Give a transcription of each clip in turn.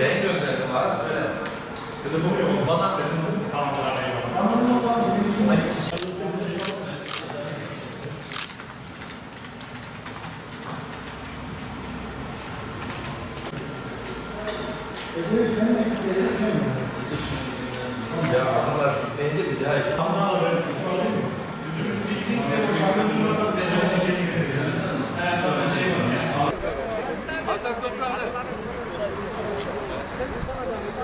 Ben gönderdim Aras öyle. Dedim bu bana dedim. Tamam bana eyvallah. Ya anılar bitmeyince bir daha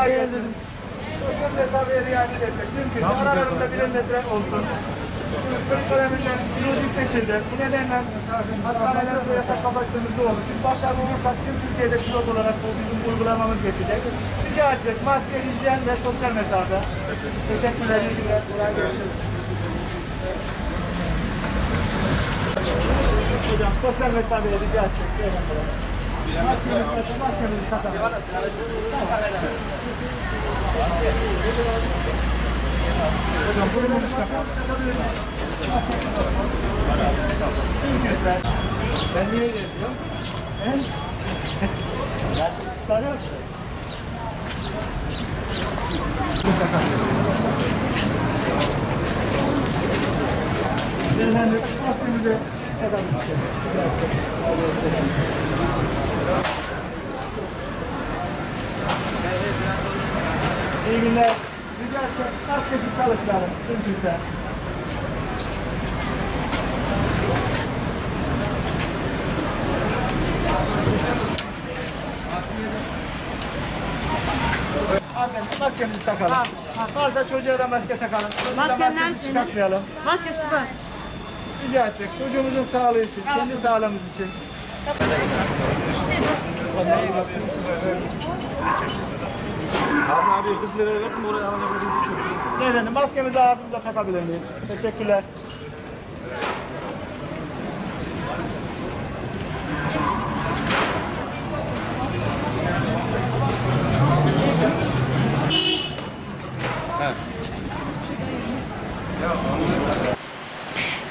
kolay gelsin. Sosyal mesafeye riayet etsek. Mümkünse aralarında birer metre olsun. Kırık döneminden birinci seçildi. Bu nedenle hastanelerin bu yatak kapasitemiz olur. Biz başarılı olursak tüm Türkiye'de pilot olarak bu bizim uygulamamız geçecek. Rica edecek. Maske, hijyen ve sosyal mesafe. Teşekkürler. günler. Kolay gelsin. Hocam sosyal mesafeye rica edecek. Ben niye geziyorum? He? Gerçek tanıyor musun? Beyefendi maskemizi takalım. İyi günler. Rica etsem maskesiz çalışmayalım. Mümkünse. Hanımefendi maskemizi takalım. Varsa çocuğa da maske takalım. Çocuğa Masken maskemizi nerede? çıkartmayalım. Maske sıfır. Rica etsek çocuğumuzun sağlığı için, kendi sağlığımız için. Abi abi 40 liraya yok mu oraya alacak Efendim maskemizi ağzımıza takabilir miyiz? Teşekkürler.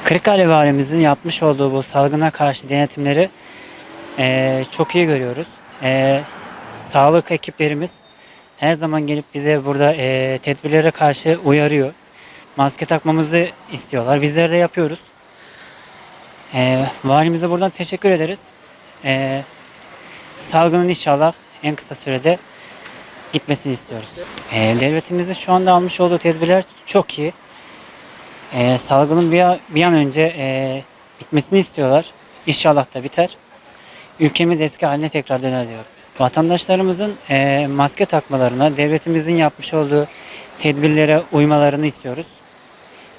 Kırıkkale Valimizin yapmış olduğu bu salgına karşı denetimleri eee, çok iyi görüyoruz. Eee, sağlık ekiplerimiz her zaman gelip bize burada eee, tedbirlere karşı uyarıyor. Maske takmamızı istiyorlar. Bizler de yapıyoruz. Eee valimize buradan teşekkür ederiz. Eee, salgının inşallah en kısa sürede gitmesini istiyoruz. Eee, devletimizin şu anda almış olduğu tedbirler çok iyi. Ee, salgının bir, a- bir an önce e, bitmesini istiyorlar. İnşallah da biter. Ülkemiz eski haline tekrar döner diyor. Vatandaşlarımızın e, maske takmalarına, devletimizin yapmış olduğu tedbirlere uymalarını istiyoruz.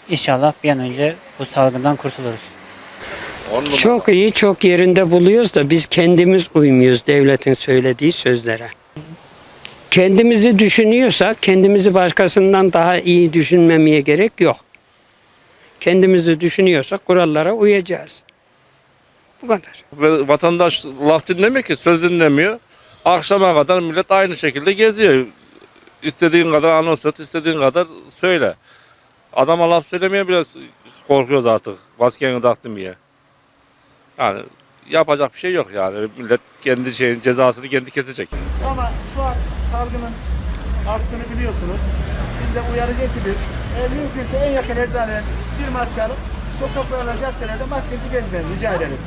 İnşallah bir an önce bu salgından kurtuluruz. Çok iyi, çok yerinde buluyoruz da biz kendimiz uymuyoruz devletin söylediği sözlere. Kendimizi düşünüyorsak kendimizi başkasından daha iyi düşünmemeye gerek yok. Kendimizi düşünüyorsak kurallara uyacağız. Bu kadar. Ve vatandaş laf dinlemiyor ki söz dinlemiyor. Akşama kadar millet aynı şekilde geziyor. İstediğin kadar anons et, istediğin kadar söyle. Adama laf söylemeye bile korkuyoruz artık. Maskeni taktım diye. Yani yapacak bir şey yok yani. Millet kendi şeyin cezasını kendi kesecek. Ama şu an salgının arttığını biliyorsunuz. Biz de uyarıcı ekibiz. E, mümkünse en yakın eczaneden bir maske alıp sokaklarda, caddelerde maskesi gezmeyin rica ederiz.